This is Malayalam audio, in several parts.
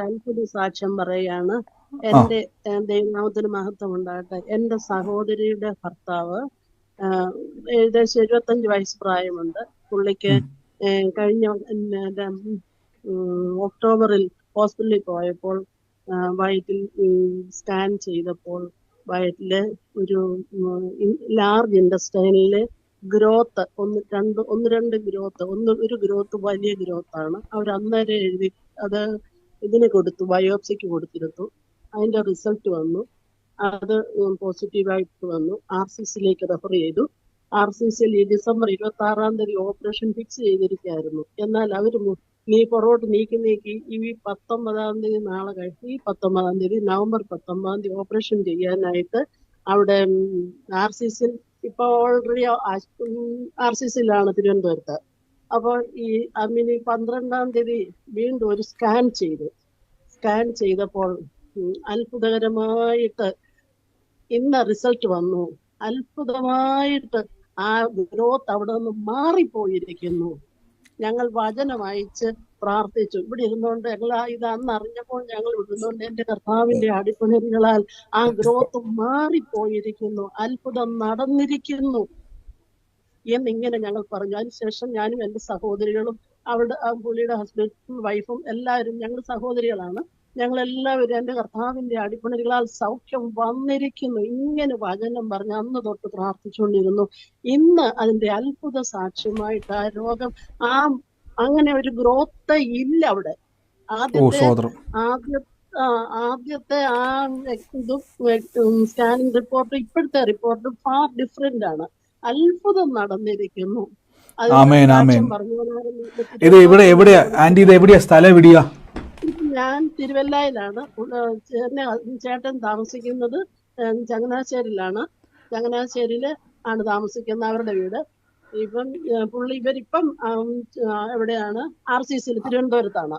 അത്ഭുത സാക്ഷ്യം പറയാണ് എന്റെ ദൈവനാമത്തിന് മഹത്വം ഉണ്ടാകട്ടെ. എന്റെ സഹോദരിയുടെ ഭർത്താവ് ഏകദേശം എഴുപത്തഞ്ച് വയസ്സ് പ്രായമുണ്ട്. പുള്ളിക്ക് കഴിഞ്ഞ ഒക്ടോബറിൽ ഹോസ്പിറ്റലിൽ പോയപ്പോൾ വയറ്റിൽ സ്കാൻ ചെയ്തപ്പോൾ വയറ്റിൽ ഒരു ലാർജ് ഇൻഡസ്റ്റൈനിൽ ഗ്രോത്ത് ഒന്ന് രണ്ട് ഒന്ന് രണ്ട് ഗ്രോത്ത് ഒന്ന് ഒരു ഗ്രോത്ത് വലിയ ഗ്രോത്താണ്. ആണ് അവർ അന്നേരം എഴുതി അത് ഇതിന് കൊടുത്തു ബയോപ്സിക്ക് കൊടുത്തിരുന്നു. അതിന്റെ റിസൾട്ട് വന്നു. അത് പോസിറ്റീവായിട്ട് വന്നു. ആർ സി സിയിലേക്ക് റെഫർ ചെയ്തു. ആർ സി സിയിൽ ഈ ഡിസംബർ ഇരുപത്തി ആറാം തീയതി ഓപ്പറേഷൻ ഫിക്സ് ചെയ്തിരിക്കുകയായിരുന്നു. എന്നാൽ അവർ നീ പുറകോട്ട് നീക്കി നീക്കി ഈ പത്തൊമ്പതാം തീയതി നാളെ കഴിഞ്ഞ് ഈ പത്തൊമ്പതാം തീയതി നവംബർ പത്തൊമ്പതാം തീയതി ഓപ്പറേഷൻ ചെയ്യാനായിട്ട് അവിടെ ആർ സി സിയിൽ ഇപ്പൊ ഓൾറെഡി ആർ സി സിയിലാണ് തിരുവനന്തപുരത്ത്. അപ്പോൾ ഈ അമ്മിനി പന്ത്രണ്ടാം തീയതി വീണ്ടും ഒരു സ്കാൻ ചെയ്തു. സ്കാൻ ചെയ്തപ്പോൾ അത്ഭുതകരമായിട്ട് ഇന്ന റിസൾട്ട് വന്നു. അത്ഭുതമായിട്ട് ആ ഗ്രോത്ത് അവിടെ നിന്ന് മാറിപ്പോയിരിക്കുന്നു. ഞങ്ങൾ വചനം അയച്ച് പ്രാർത്ഥിച്ചു. ഇവിടെ ഇരുന്നുകൊണ്ട് ഞങ്ങൾ ഇത് അന്ന് അറിഞ്ഞപ്പോൾ ഞങ്ങൾ ഇരുന്നുകൊണ്ട് എന്റെ കർത്താവിന്റെ അടിപ്പണികളാൽ ആ ഗ്രോത്ത് മാറിപ്പോയിരിക്കുന്നു. അത്ഭുതം നടന്നിരിക്കുന്നു. എന്നിങ്ങനെ ഞങ്ങൾ പറഞ്ഞു. അതിനുശേഷം ഞാനും എന്റെ സഹോദരികളും അവിടെ ആ പുള്ളിയുടെ ഹസ്ബൻഡും വൈഫും എല്ലാവരും ഞങ്ങൾ സഹോദരികളാണ്. ഞങ്ങൾ എല്ലാവരും എന്റെ കർത്താവിന്റെ അടിപ്പണികളാൽ സൗഖ്യം വന്നിരിക്കുന്നു. ഇങ്ങനെ വചനം പറഞ്ഞ് അന്ന് തൊട്ട് പ്രാർത്ഥിച്ചുകൊണ്ടിരുന്നു. ഇന്ന് അതിന്റെ അത്ഭുത സാക്ഷ്യമായിട്ട് ആ രോഗം ആ അങ്ങനെ ഒരു ഗ്രോത്ത് ഇല്ല അവിടെ. ആദ്യത്തെ ആദ്യ ആദ്യത്തെ ആ ഇതും സ്കാനിങ് റിപ്പോർട്ട് ഇപ്പോഴത്തെ റിപ്പോർട്ട് ഫാർ ഡിഫറെന്റ് ആണ്. അത്ഭുതം നടന്നിരിക്കുന്നു. ഇത് ഇവിടെ എവിടെയാ ആന്റി ഇത് എവിടെയാ? സ്ഥലം എവിടെയാ? ഞാൻ തിരുവല്ലയിലാണ്. ചേട്ടൻ താമസിക്കുന്നത് ചങ്ങനാശ്ശേരിയിലാണ് ചങ്ങനാശ്ശേരിയിൽ ആണ് താമസിക്കുന്ന അവരുടെ വീട്. ഇപ്പം പുള്ളി ഇവരിപ്പം എവിടെയാണ്? ആർ സി സിയിൽ തിരുവനന്തപുരത്താണ്.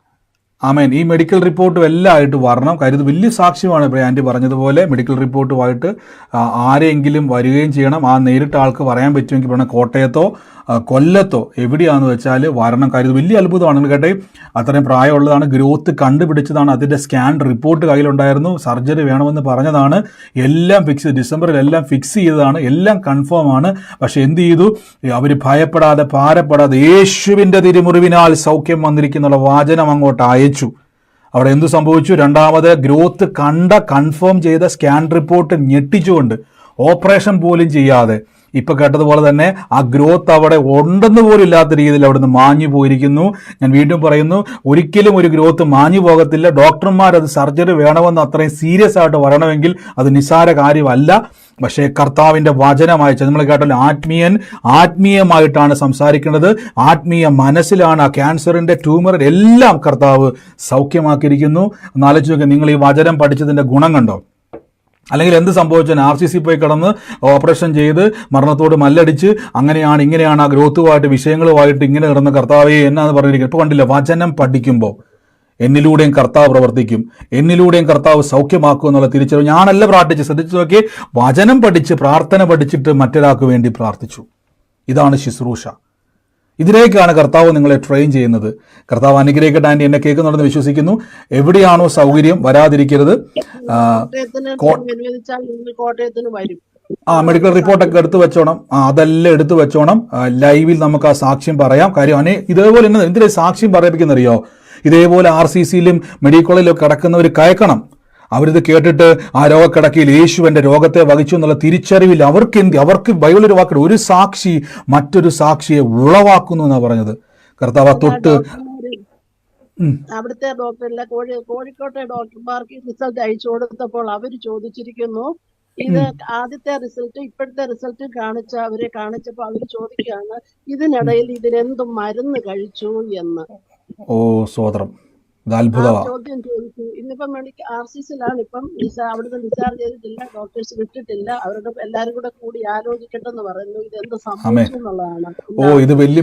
ആമേൻ. ഈ മെഡിക്കൽ റിപ്പോർട്ടും എല്ലാം ആയിട്ട് വരണം. കാര്യം വലിയ സാക്ഷ്യമാണ് ഇപ്പോൾ ആന്റി പറഞ്ഞതുപോലെ. മെഡിക്കൽ റിപ്പോർട്ടുമായിട്ട് ആരെങ്കിലും വരികയും ചെയ്യണം. ആ നേരിട്ട് ആൾക്ക് പറയാൻ പറ്റുമെങ്കിൽ പറഞ്ഞാൽ കോട്ടയത്തോ കൊല്ലത്തോ എവിടെയാണെന്ന് വെച്ചാൽ വരണം. കാര്യം വലിയ അത്ഭുതമാണ്. കേട്ടെ അത്രയും പ്രായമുള്ളതാണ് ഗ്രോത്ത് കണ്ടുപിടിച്ചതാണ്. അതിന്റെ സ്കാൻ റിപ്പോർട്ട് കയ്യിലുണ്ടായിരുന്നു. സർജറി വേണമെന്ന് പറഞ്ഞതാണ്. എല്ലാം ഫിക്സ് ഡിസംബറിൽ എല്ലാം ഫിക്സ് ചെയ്തതാണ്. എല്ലാം കൺഫേം ആണ്. പക്ഷേ എന്ത് ചെയ്തു? അവർ ഭയപ്പെടാതെ ഭാരപ്പെടാതെ യേശുവിന്റെ തിരുമുറിവിനാൽ സൗഖ്യം വന്നിരിക്കുന്നുള്ള വാചനം അങ്ങോട്ടായി അവിടെ എന്തു സംഭവിച്ചു? രണ്ടാമത് ഗ്രോത്ത് കണ്ട കൺഫേം ചെയ്ത സ്കാൻ റിപ്പോർട്ട് ഞെട്ടിച്ചുകൊണ്ട് ഓപ്പറേഷൻ പോലും ചെയ്യാതെ. ഇപ്പൊ കേട്ടതുപോലെ തന്നെ ആ ഗ്രോത്ത് അവിടെ ഉണ്ടെന്ന് പോലും ഇല്ലാത്ത രീതിയിൽ അവിടുന്ന് മാഞ്ഞു പോയിരിക്കുന്നു. ഞാൻ വീണ്ടും പറയുന്നു ഒരിക്കലും ഒരു ഗ്രോത്ത് മാഞ്ഞു പോകത്തില്ല. ഡോക്ടർമാർ അത് സർജറി വേണമെന്ന് അത്രയും സീരിയസ് ആയിട്ട് വരണമെങ്കിൽ അത് നിസ്സാര കാര്യമല്ല. പക്ഷേ കർത്താവിന്റെ വചനം അയച്ചത് നമ്മൾ കേട്ടല്ലോ ആത്മീയൻ ആത്മീയമായിട്ടാണ് സംസാരിക്കുന്നത്. ആത്മീയ മനസ്സിലാണ് ആ ക്യാൻസറിന്റെ ട്യൂമർ എല്ലാം കർത്താവ് സൗഖ്യമാക്കിയിരിക്കുന്നു. ഒന്ന് ആലോചിച്ച് നോക്കുക നിങ്ങൾ ഈ വചനം പഠിച്ചതിന്റെ ഗുണം കണ്ടോ? അല്ലെങ്കിൽ എന്ത് സംഭവിച്ചാൽ ആർ സി സി പോയി കിടന്ന് ഓപ്പറേഷൻ ചെയ്ത് മരണത്തോട് മല്ലടിച്ച് അങ്ങനെയാണ് ഇങ്ങനെയാണ് ആ ഗ്രോത്തുമായിട്ട് വിഷയങ്ങളുമായിട്ട് ഇങ്ങനെ കിടന്ന കർത്താവേ എന്നാന്ന് പറഞ്ഞിരിക്കുന്നത്. ഇപ്പോൾ കണ്ടില്ല വചനം പഠിക്കുമ്പോൾ എന്നിലൂടെയും കർത്താവ് പ്രവർത്തിക്കും. എന്നിലൂടെയും കർത്താവ് സൗഖ്യമാക്കും എന്നുള്ള തിരിച്ചറിവ് ഞാനല്ല പ്രാർത്ഥിച്ച് ശ്രദ്ധിച്ചു നോക്കി വചനം പഠിച്ച് പ്രാർത്ഥന പഠിച്ചിട്ട് മറ്റൊരാൾക്ക് വേണ്ടി പ്രാർത്ഥിച്ചു. ഇതാണ് ശുശ്രൂഷ. ഇതിലേക്കാണ് കർത്താവ് നിങ്ങളെ ട്രെയിൻ ചെയ്യുന്നത്. കർത്താവ് അനുഗ്രഹിക്കട്ടെ ആന്റി എന്നെ കേൾക്കുന്നുണ്ടെന്ന് വിശ്വസിക്കുന്നു. എവിടെയാണോ സൗകര്യം വരാതിരിക്കരുത്. ആ, മെഡിക്കൽ റിപ്പോർട്ടൊക്കെ എടുത്തു വെച്ചോണം. ആ അതെല്ലാം എടുത്തു വെച്ചോണം. ലൈവിൽ നമുക്ക് ആ സാക്ഷ്യം പറയാം. കാര്യം അനെ ഇതേപോലെ തന്നെ എന്തിനാ സാക്ഷ്യം പറയിപ്പിക്കുന്നറിയോ? ഇതേപോലെ ആർ സി സിയിലും മെഡിക്കൽ കോളേജിലും കിടക്കുന്നവർ കയക്കണം. അവരിത് കേട്ടിട്ട് ആ രോഗക്കിടക്കിൽ യേശു എന്റെ രോഗത്തെ വഹിച്ചു എന്നുള്ള തിരിച്ചറിവിൽ അവർക്ക് എന്ത് അവർക്ക് ബൈബിളൊരു വാക്കുണ്ട് ഒരു സാക്ഷി മറ്റൊരു സാക്ഷിയെ ഉളവാക്കുന്നു എന്നാണ് പറഞ്ഞത്. കർത്താവ് തൊട്ട്. അവിടുത്തെ ഡോക്ടറിലെ കോഴി കോഴിക്കോട്ടെ ഡോക്ടർമാർക്ക് റിസൾട്ട് അയച്ചു കൊടുത്തപ്പോൾ അവർ ചോദിച്ചിരിക്കുന്നു ഇത് ആദ്യത്തെ റിസൾട്ട് ഇപ്പോഴത്തെ റിസൾട്ട് കാണിച്ച അവരെ കാണിച്ചപ്പോൾ അവർ ചോദിക്കുകയാണ് ഇതിനിടയിൽ ഇതിനെന്തും മരുന്ന് കഴിച്ചു എന്ന്. ഓ സോദരം ഇത് ആ അത്ഭുതമാണ് ചോദ്യം ചോദിച്ചു. ഇന്നിപ്പം മെഡിക്കൽ ആർ സി സിയിലാണ് ഇപ്പം ഡിസാ- അവിടുന്ന് ഡിസ്ചാർജ് ചെയ്തിട്ടില്ല ഡോക്ടേഴ്സ് വിട്ടിട്ടില്ല. അവരുടെ എല്ലാരും കൂടെ കൂടി ആലോചിക്കട്ടെന്ന് പറയുന്നു. ഇത് എന്ത് സംഭവിച്ചു എന്നുള്ളതാണ്. ഓ ഇത് വലിയ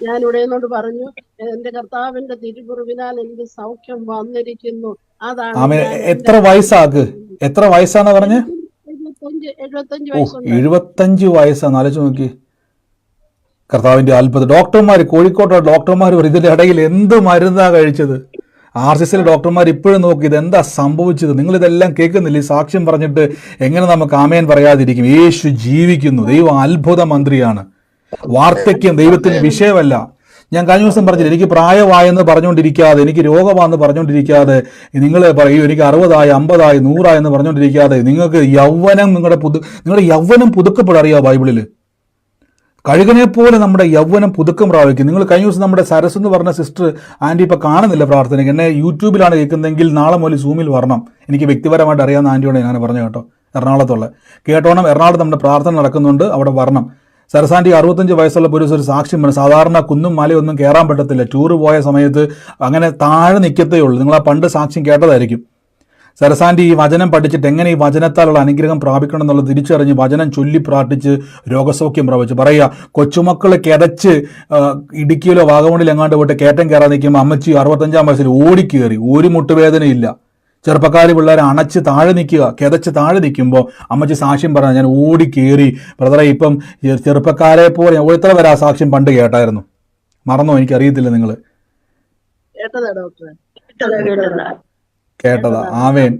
ഞാൻ- നിന്നോട് പറഞ്ഞു എന്റെ കർത്താവിന്റെ തിരുമുറിവിനാൽ എനിക്ക് സൗഖ്യം വന്നിരിക്കുന്നു. അതാണ് എത്ര വയസ്സാക്ക്? എത്ര വയസ്സാന്നാ പറഞ്ഞു? എഴുപത്തഞ്ച് വയസ്സ് വയസ്സുണ്ട്. എഴുപത്തഞ്ച് വയസ്സാണ് ആലോചിച്ച് നോക്കി കർത്താവിന്റെ അത്ഭുതം ഡോക്ടർമാർ കോഴിക്കോട്ടെ ഡോക്ടർമാർ പറയും ഇതിന്റെ ഇടയിൽ എന്ത് മരുന്നാ കഴിച്ചത്? ആർ സി സിയിലെ ഡോക്ടർമാർ ഇപ്പോഴും നോക്കി ഇതെന്താ സംഭവിച്ചത്? നിങ്ങൾ ഇതെല്ലാം കേൾക്കുന്നില്ല സാക്ഷ്യം പറഞ്ഞിട്ട് എങ്ങനെ നമുക്ക് ആമേൻ പറയാതിരിക്കും? യേശു ജീവിക്കുന്നു. ദൈവം അത്ഭുത മന്ത്രിയാണ്. വാർദ്ധക്യം ദൈവത്തിന് വിഷയമല്ല. ഞാൻ കഴിഞ്ഞ ദിവസം പറഞ്ഞില്ല എനിക്ക് പ്രായമായെന്ന് പറഞ്ഞുകൊണ്ടിരിക്കാതെ എനിക്ക് രോഗമാണെന്ന് പറഞ്ഞുകൊണ്ടിരിക്കാതെ നിങ്ങൾ പറയൂ എനിക്ക് അറുപതായി അമ്പതായി നൂറായി എന്ന് പറഞ്ഞുകൊണ്ടിരിക്കാതെ നിങ്ങൾക്ക് യൗവനം നിങ്ങളുടെ പുതു നിങ്ങളുടെ യൗവനം പുതുക്കപ്പെടും അറിയാം ബൈബിളിൽ കഴുകനെ പോലെ നമ്മുടെ യൗവനം പുതുക്കം പ്രാപിക്കും. നിങ്ങൾ കഴിഞ്ഞ ദിവസം നമ്മുടെ സരസ് എന്ന് പറഞ്ഞ സിസ്റ്റർ ആന്റി ഇപ്പോൾ കാണുന്നില്ല പ്രാർത്ഥനയ്ക്ക്. എന്നെ യൂട്യൂബിലാണ് കേൾക്കുന്നതെങ്കിൽ നാളെ മുതൽ സൂമിൽ വരണം. എനിക്ക് വ്യക്തിപരമായിട്ട് അറിയാവുന്ന ആന്റിയോട് ഞാൻ പറഞ്ഞു കേട്ടോ. എറണാകുളത്തുള്ള. കേട്ടോണം എറണാകുളത്ത് നമ്മുടെ പ്രാർത്ഥന നടക്കുന്നുണ്ട്. അവിടെ വരണം. സരസാന്റെ അറുപത്തഞ്ച് വയസ്സുള്ള പോലീസ് ഒരു സാക്ഷ്യം പറഞ്ഞു സാധാരണ കുന്നും മലയൊന്നും കയറാൻ പറ്റത്തില്ല. ടൂറ് പോയ സമയത്ത് അങ്ങനെ താഴെ നിൽക്കത്തേ ഉള്ളൂ. നിങ്ങൾ ആ പണ്ട് സാക്ഷ്യം കേട്ടതായിരിക്കും. സരസാന്റി ഈ വചനം പഠിച്ചിട്ട് എങ്ങനെ ഈ വചനത്താലുള്ള അനുഗ്രഹം പ്രാപിക്കണം എന്നുള്ളത് തിരിച്ചറിഞ്ഞ് വചനം ചൊല്ലി പ്രാർത്ഥിച്ച് രോഗസൗഖ്യം പ്രാപിച്ചു. പറയുക കൊച്ചുമക്കളെ കിതച്ച് ആ, ഇടുക്കിയിലോ വാഗമണിലോ എങ്ങാണ്ട് പോയിട്ട് കയറ്റം കയറാൻ നിൽക്കുമ്പോൾ അമ്മച്ചി അറുപത്തഞ്ചാം വയസ്സിൽ ഓടിക്കേറി ഒരു മുട്ടുവേദനയില്ല. ചെറുപ്പക്കാരി പിള്ളേരെ അണച്ച് താഴെ നിൽക്കുക കിതച്ച് താഴെ നിൽക്കുമ്പോൾ അമ്മച്ചി സാക്ഷ്യം പറഞ്ഞു ഞാൻ ഓടി കയറി. ബ്രദറെ ഇപ്പം ചെറുപ്പക്കാരെ പോലെ എത്ര വരെ ആ സാക്ഷ്യം പണ്ട് കേട്ടായിരുന്നു. മറന്നോ? എനിക്കറിയത്തില്ല നിങ്ങൾ കേട്ടതാ. ആമേൻ.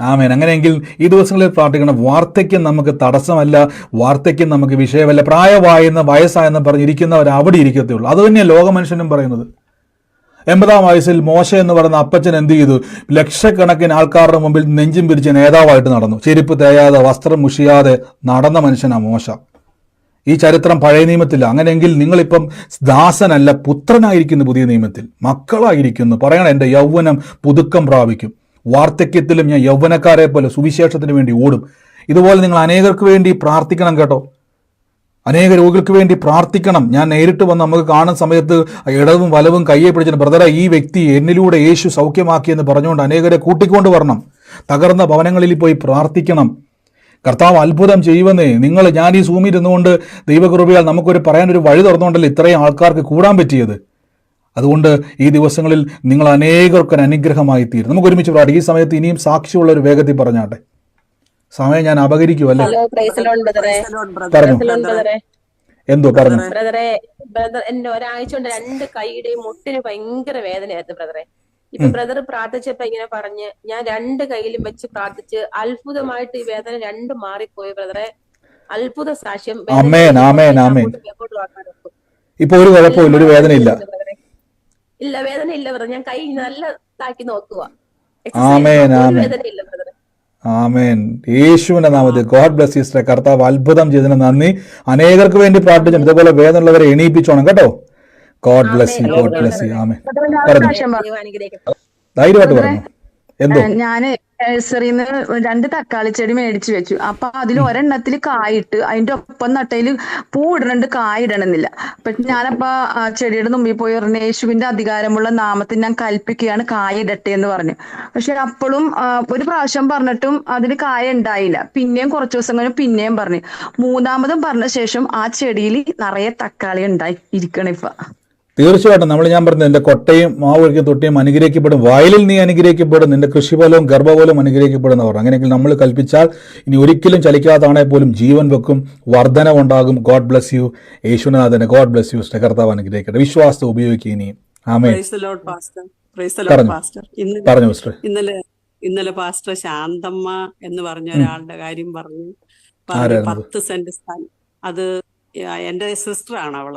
ആമേൻ. അങ്ങനെയെങ്കിൽ ഈ ദിവസങ്ങളിൽ പ്രാർത്ഥിക്കണം. വാർദ്ധക്യം നമുക്ക് തടസ്സമല്ല. വാർദ്ധക്യം നമുക്ക് വിഷയമല്ല. പ്രായമായെന്ന് വയസ്സായെന്ന് പറഞ്ഞിരിക്കുന്നവർ അവിടെ ഇരിക്കത്തേ ഉള്ളൂ അത് തന്നെയാണ് ലോകമനുഷ്യനും പറയുന്നത്. എൺപതാം വയസ്സിൽ മോശ എന്ന് പറയുന്ന അപ്പച്ചൻ എന്ത് ചെയ്തു? ലക്ഷക്കണക്കിന് ആൾക്കാരുടെ മുമ്പിൽ നെഞ്ചും പിരിച്ച് നേതാവായിട്ട് നടന്നു. ചെരുപ്പ് തേയാതെ വസ്ത്രം മുഷിയാതെ നടന്ന മനുഷ്യനാണ് മോശ. ഈ ചരിത്രം പഴയ നിയമത്തില്ല അങ്ങനെയെങ്കിൽ നിങ്ങളിപ്പം ദാസനല്ല പുത്രനായിരിക്കുന്നു പുതിയ നിയമത്തിൽ. മക്കളായിരിക്കുന്നു. പറയണം എന്റെ യൗവനം പുതുക്കം പ്രാപിക്കും. വാർദ്ധക്യത്തിലും ഞാൻ യൗവനക്കാരെ പോലെ സുവിശേഷത്തിന് വേണ്ടി ഓടും. ഇതുപോലെ നിങ്ങൾ അനേകർക്ക് വേണ്ടി പ്രാർത്ഥിക്കണം കേട്ടോ. അനേക രോഗികൾക്ക് വേണ്ടി പ്രാർത്ഥിക്കണം. ഞാൻ നേരിട്ട് വന്ന് നമുക്ക് കാണുന്ന സമയത്ത് ഇടവും വലവും കയ്യെ പിടിച്ചിട്ട് ബ്രദറെ ഈ വ്യക്തി എന്നിലൂടെ യേശു സൗഖ്യമാക്കിയെന്ന് പറഞ്ഞുകൊണ്ട് അനേകരെ കൂട്ടിക്കൊണ്ട് വരണം. തകർന്ന ഭവനങ്ങളിൽ പോയി പ്രാർത്ഥിക്കണം. കർത്താവ് അത്ഭുതം ചെയ്യുമെന്നേ. നിങ്ങൾ ഞാൻ ഈ സൂമിൽ ഇരുന്നുകൊണ്ട് ദൈവകൃപയാൽ നമുക്കൊരു പറയാനൊരു വഴി തുറന്നുകൊണ്ടല്ലേ ഇത്രയും ആൾക്കാർക്ക് കൂടാൻ പറ്റിയത്? അതുകൊണ്ട് ഈ ദിവസങ്ങളിൽ നിങ്ങൾ അനേകർക്ക് ഒരു അനുഗ്രഹമായി തീരും നമുക്ക് ഒരുമിച്ച് പറയാം ഈ സമയത്ത് ഇനിയും സാക്ഷിയുള്ള ഒരു വേഗത്തിൽ പറഞ്ഞാട്ടെ. സമയം ഞാൻ അപകരിക്കുമല്ലേ ഹലോ പ്രൈസലോൺ ബ്രദറെ പറഞ്ഞു? എന്തോ പറഞ്ഞു? ബ്രദറെ ബ്രദർ എന്റെ ഒരാഴ്ച കൊണ്ട് രണ്ട് കൈയുടെയും മുട്ടിന് ഭയങ്കര വേദനയായിരുന്നു ബ്രദറെ ഇപ്പൊ ബ്രദർ പ്രാർത്ഥിച്ചപ്പോ ഇങ്ങനെ പറഞ്ഞ് ഞാൻ രണ്ട് കയ്യിലും വെച്ച് പ്രാർത്ഥിച്ച് അത്ഭുതമായിട്ട് ഈ വേദന രണ്ടും മാറിപ്പോയി ബ്രദറെ. അത്ഭുത സാക്ഷ്യം. ഇപ്പൊ ഒരു കുഴപ്പമില്ല ഒരു വേദന ഇല്ല ഇല്ല വേദന ഇല്ല ബ്രദർ ഞാൻ കൈ നല്ല താക്കി നോക്കുക. വേദന ഇല്ല ബ്രദർ ആമേൻ. യേശുവിന്റെ നാമത്തിൽ ഗോഡ് ബ്ലസ് സിസ്റ്ററെ. കർത്താവ് അത്ഭുതം ചെയ്തതിന് നന്ദി. അനേകർക്ക് വേണ്ടി പ്രാർത്ഥിച്ചു. ഇതുപോലെ വേദനയുള്ളവരെ എണീപ്പിച്ചോണം കേട്ടോ. God bless you God bless you അനുഗ്രഹിക്കട്ടെ ധൈര്യമായിട്ട് പറഞ്ഞു എന്തോ? ഞാൻ നഴ്സറിന്ന് രണ്ട് തക്കാളി ചെടി മേടിച്ചു വെച്ചു. അപ്പൊ അതിൽ ഒരെണ്ണത്തിൽ കായിട്ട് അതിന്റെ ഒപ്പം നട്ടയിൽ പൂ ഇടണുണ്ട് കായ ഇടണമെന്നില്ല. അപ്പൊ ഞാനപ്പ ആ ചെടിയുടെ മുമ്പിൽ പോയി പറഞ്ഞു യേശുവിന്റെ അധികാരമുള്ള നാമത്തിൽ ഞാൻ കൽപ്പിക്കുകയാണ് കായ ഇടട്ടെ എന്ന് പറഞ്ഞു. പക്ഷെ അപ്പോഴും ഒരു പ്രാവശ്യം പറഞ്ഞിട്ടും അതിന് കായ ഉണ്ടായില്ല. പിന്നെയും കുറച്ചു ദിവസം കഴിഞ്ഞ് പിന്നെയും പറഞ്ഞു. മൂന്നാമതും പറഞ്ഞ ശേഷം ആ ചെടിയിൽ നിറയെ തക്കാളി ഉണ്ടായി ഇരിക്കണം ഇപ്പൊ. തീർച്ചയായിട്ടും നമ്മൾ ഞാൻ പറഞ്ഞത് നിന്റെ കൊട്ടയും മാവൊഴുക്കി തൊട്ടിയും അനുഗ്രഹിക്കപ്പെടും. വയലിൽ നീ അനുഗ്രഹിക്കപ്പെടും നിന്റെ കൃഷിഫലവും ഗർഭഫലവും അനുഗ്രഹിക്കപ്പെടും എന്ന് പറഞ്ഞു അങ്ങനെയെങ്കിൽ നമ്മൾ കൽപ്പിച്ചാൽ ഇനി ഒരിക്കലും ചലിക്കാതാണെ പോലും ജീവൻ വെക്കും വർധനവുണ്ടാകും ഗോഡ് ബ്ലസ് യു യേശുനാഥനെ ഗോഡ് ബ്ലസ് യു കർത്താവ് അനുഗ്രഹിക്കട്ടെ. വിശ്വാസത്തെ ഉപയോഗിക്കുക ഇനിയും ആമേ പറഞ്ഞു. ഇന്നലെ ഇന്നലെ പാസ്റ്റർ ശാന്തമ്മ എന്ന് പറഞ്ഞ ഒരാളുടെ കാര്യം പറഞ്ഞു. പത്ത് സെന്റ് സ്ഥലം. അത് എന്റെ സിസ്റ്റർ ആണ് അവൾ.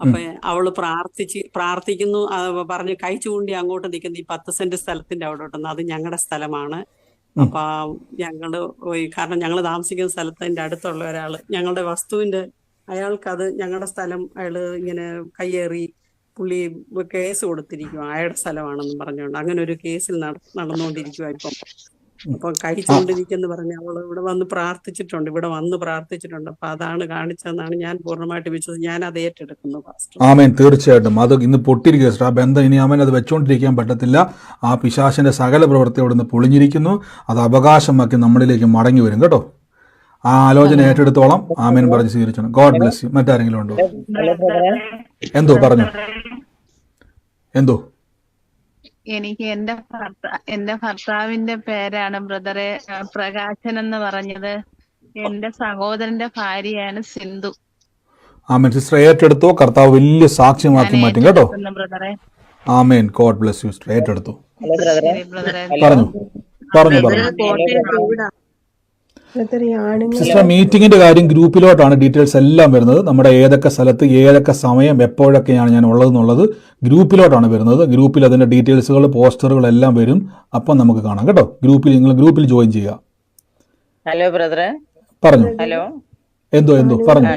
അപ്പൊ അവൾ പ്രാർത്ഥിച്ച് പ്രാർത്ഥിക്കുന്നു പറഞ്ഞു കൈ ചൂണ്ടി അങ്ങോട്ട് നിൽക്കുന്ന ഈ പത്ത് സെന്റ് സ്ഥലത്തിന്റെ അവിടെ ഉണ്ടെന്ന്. അത് ഞങ്ങളുടെ സ്ഥലമാണ്. അപ്പൊ ഞങ്ങൾ കാരണം ഞങ്ങൾ താമസിക്കുന്ന സ്ഥലത്തിന്റെ അടുത്തുള്ള ഒരാൾ. ഞങ്ങളുടെ വസ്തുവിന്റെ അയാൾക്ക് അത് ഞങ്ങളുടെ സ്ഥലം അയാൾ ഇങ്ങനെ കയ്യേറി പുള്ളി കേസ് കൊടുത്തിരിക്കുവാ. അയാളുടെ സ്ഥലമാണെന്നും പറഞ്ഞുകൊണ്ട് അങ്ങനെ ഒരു കേസിൽ നടന്നുകൊണ്ടിരിക്കുവാ നടന്നുകൊണ്ടിരിക്കുക ഇപ്പം. അപ്പൊ കഴിച്ചുകൊണ്ടിരിക്കുന്നു പറഞ്ഞ അവൾ ഇവിടെ വന്ന് പ്രാർത്ഥിച്ചിട്ടുണ്ട്. ഇവിടെ വന്ന് പ്രാർത്ഥിച്ചിട്ടുണ്ട്. അപ്പൊ അതാണ് കാണിച്ചതെന്നാണ് ഞാൻ പൂർണമായിട്ട് വിശ്വസിച്ചത് ഞാൻ അത് ഏറ്റെടുക്കുന്നു ആമേൻ. തീർച്ചയായിട്ടും. അത് ഇന്ന് പൊട്ടിയിരിക്കുക ആ ബന്ധം ഇനി ആമേൻ അത് വെച്ചുകൊണ്ടിരിക്കാൻ പറ്റത്തില്ല. ആ പിശാശിന്റെ സകല പ്രവൃത്തിയോട് ഇന്ന് പൊളിഞ്ഞിരിക്കുന്നു. അത് അവകാശമാക്കി നമ്മളിലേക്ക് മടങ്ങി വരും. കേട്ടോ? ആ ആലോചന ഏറ്റെടുത്തോളം. ആമേൻ പറഞ്ഞ് സ്വീകരിച്ചോണം. God bless U. മറ്റാരെങ്കിലും ഉണ്ടോ? എന്തോ പറഞ്ഞു? എന്തോ? എനിക്ക് എന്റെ ഭർത്ത- എന്റെ ഭർത്താവിന്റെ പേരാണ് ബ്രദറെ പ്രകാശൻ എന്ന് പറഞ്ഞത്. എന്റെ സഹോദരന്റെ ഭാര്യയാണ് സിന്ധു. ആമേൻ. സിസ്റ്റർ ഏറ്റെടുത്തോ? കർത്താവ് വലിയ സാക്ഷ്യമാക്കി മാറ്റും കേട്ടോ. ബ്രദറെ. ആമേൻ. ഗോഡ് ബ്ലെസ് യു സിസ്റ്റർ ഏറ്റെടുത്തു? പറഞ്ഞു. പറഞ്ഞു പറഞ്ഞു. സിസ്റ്റർ മീറ്റിംഗിന്റെ കാര്യം ഗ്രൂപ്പിലോട്ടാണ് ഡീറ്റെയിൽസ് എല്ലാം വരുന്നത്. നമ്മുടെ ഏതൊക്കെ സ്ഥലത്ത് ഏതൊക്കെ സമയം എപ്പോഴൊക്കെയാണ് ഞാൻ ഉള്ളതെന്നുള്ളത് ഗ്രൂപ്പിലോട്ടാണ് വരുന്നത്. ഗ്രൂപ്പിൽ അതിന്റെ ഡീറ്റെയിൽസുകൾ പോസ്റ്ററുകൾ എല്ലാം വരും. അപ്പം നമുക്ക് കാണാം കേട്ടോ. ഗ്രൂപ്പിൽ നിങ്ങൾ ഗ്രൂപ്പിൽ ജോയിൻ ചെയ്യുക. ഹലോ ബ്രദർ പറഞ്ഞു. ഹലോ എന്തോ എന്തോ പറഞ്ഞു.